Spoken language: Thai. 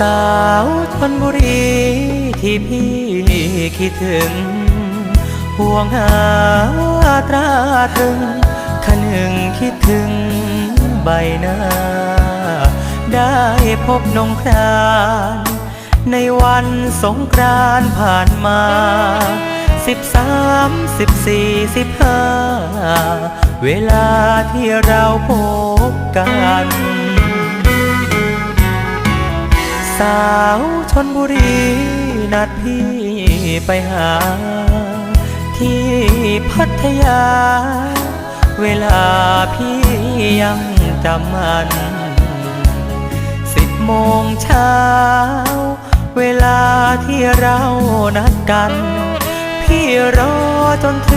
สาวชนบุรีที่พี่คิดถึง ห่วงหาตราตรึงขนึงคิดถึงใบหน้า ได้พบนงครานในวันสงกรานผ่านมาสิบสามสิบสี่สิบห้าเวลาที่เราพบกัน สาวชนบุรี นัดพี่ไปหา ที่พัทยา เวลาพี่ยังจำมัน สิบโมงเช้า เวลาที่เรานัดกัน พี่รอจนถึง